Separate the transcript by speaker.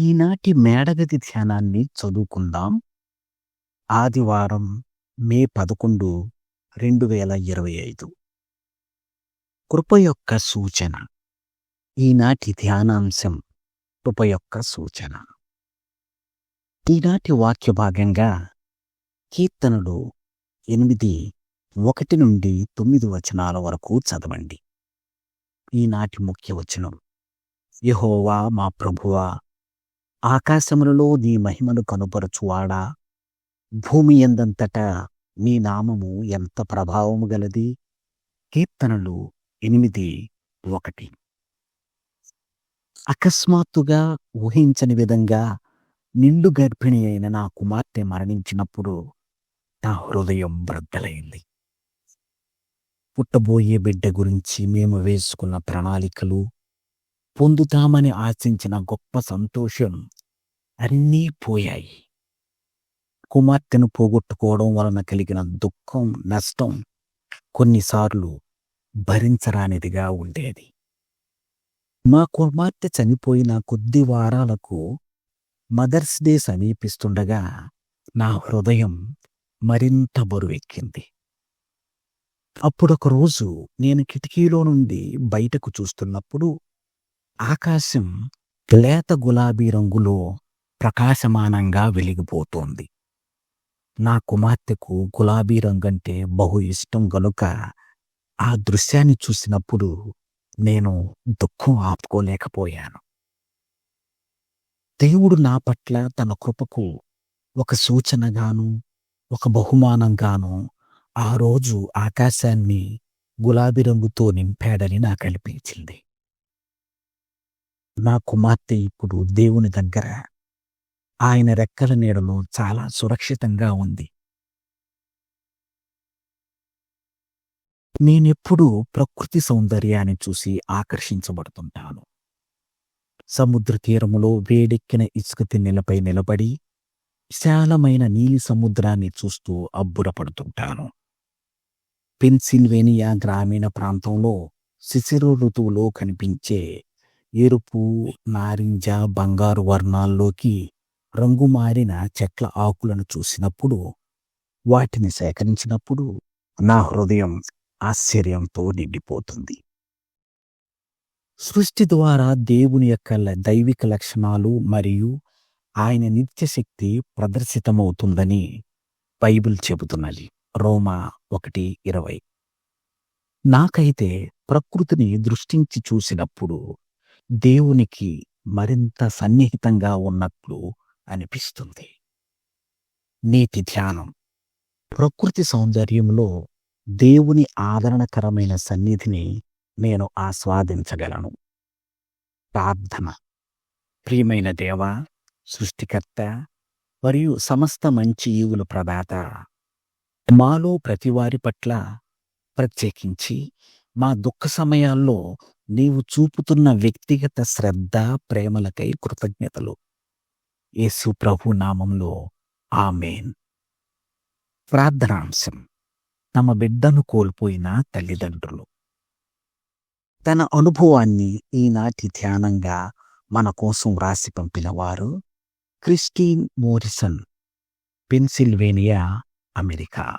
Speaker 1: ఈనాటి మేడగది ధ్యానాన్ని చదువుకుందాం. ఆదివారం మే పదకొండు రెండు వేల ఇరవై ఐదు. కృప యొక్క సూచన. ఈనాటి ధ్యానాంశం కృప యొక్క సూచన. ఈనాటి వాక్య భాగంగా కీర్తనలు ఎనిమిది ఒకటి నుండి తొమ్మిది వచనాల వరకు చదవండి. ఈనాటి ముఖ్య వచనం. యహోవా మా ప్రభువా ఆకాశములలో నీ మహిమను కనుపరచువాడా? భూమి ఎందంతటా నీ నామము ఎంత ప్రభావము గలది? కీర్తనలు ఎనిమిది ఒకటి. అకస్మాత్తుగా ఊహించని విధంగా నిండు గర్భిణి అయిన నా కుమార్తె మరణించినప్పుడు నా హృదయం బ్రద్దలైంది పుట్టబోయే బిడ్డ గురించి మేము వేసుకున్న ప్రణాళికలు పొందుతామని ఆశించిన గొప్ప సంతోషం అన్నీ పోయాయి. కుమార్తెను పోగొట్టుకోవడం వలన కలిగిన దుఃఖం నష్టం కొన్నిసార్లు భరించరానిదిగా ఉండేది. మా కుమార్తె చనిపోయిన కొద్ది వారాలకు మదర్స్ డే సమీపిస్తుండగా నా హృదయం మరింత బరువెక్కింది. అప్పుడొకరోజు నేను కిటికీలో నుండి బయటకు చూస్తున్నప్పుడు ఆకాశం లేత గులాబీ రంగులో ప్రకాశమానంగా వెలిగిపోతోంది. నా కుమార్తెకు గులాబీ రంగంటే బహు ఇష్టం గనుక ఆ దృశ్యాన్ని చూసినప్పుడు నేను దుఃఖం ఆపుకోలేకపోయాను. దేవుడు నా పట్ల తన కృపకు ఒక సూచనగాను ఒక బహుమానంగాను ఆ రోజు ఆకాశాన్ని గులాబీ రంగుతో నింపాడని నాకు అనిపించింది. నా కుమార్తె ఇప్పుడు దేవుని దగ్గర ఆయన రెక్కల నీడలో చాలా సురక్షితంగా ఉంది. నేనెప్పుడూ ప్రకృతి సౌందర్యాన్ని చూసి ఆకర్షించబడుతుంటాను. సముద్ర తీరములో వేడెక్కిన ఇసుక తిన్నెలపై నిలబడి విశాలమైన నీలి సముద్రాన్ని చూస్తూ అబ్బురపడుతుంటాను. పెన్సిల్వేనియా గ్రామీణ ప్రాంతంలో శిశిర ఋతువులో కనిపించే ఎరుపు నారింజ బంగారు వర్ణాల్లోకి రంగు మారిన చెట్ల ఆకులను చూసినప్పుడు వాటిని సేకరించినప్పుడు నా హృదయం ఆశ్చర్యంతో నిండిపోతుంది. సృష్టి ద్వారా దేవుని యొక్క దైవిక లక్షణాలు మరియు ఆయన నిత్యశక్తి ప్రదర్శితమవుతుందని బైబిల్ చెబుతున్నది. రోమా ఒకటి ఇరవై. నాకైతే ప్రకృతిని దృష్టించి చూసినప్పుడు దేవునికి మరింత సన్నిహితంగా ఉన్నట్లు అనిపిస్తుంది. నీతి ధ్యానం. ప్రకృతి సౌందర్యంలో దేవుని ఆదరణకరమైన సన్నిధిని నేను ఆస్వాదించగలను. ప్రార్థన. ప్రియమైన దేవ సృష్టికర్త మరియు సమస్త మంచి ఈవుల ప్రదాత మాలో ప్రతివారి పట్ల ప్రత్యేకించి మా దుఃఖ సమయాల్లో నీవు చూపుతున్న వ్యక్తిగత శ్రద్ధ ప్రేమలకై కృతజ్ఞతలు. యేసు ప్రభు నామంలో ఆమెన్. ప్రార్థనాంశం. తమ బిడ్డను కోల్పోయిన తల్లిదండ్రులు. తన అనుభవాన్ని ఈనాటి ధ్యానంగా మన కోసం వ్రాసి పంపిన వారు క్రిస్టీన్ మోరిసన్ పెన్సిల్వేనియా అమెరికా.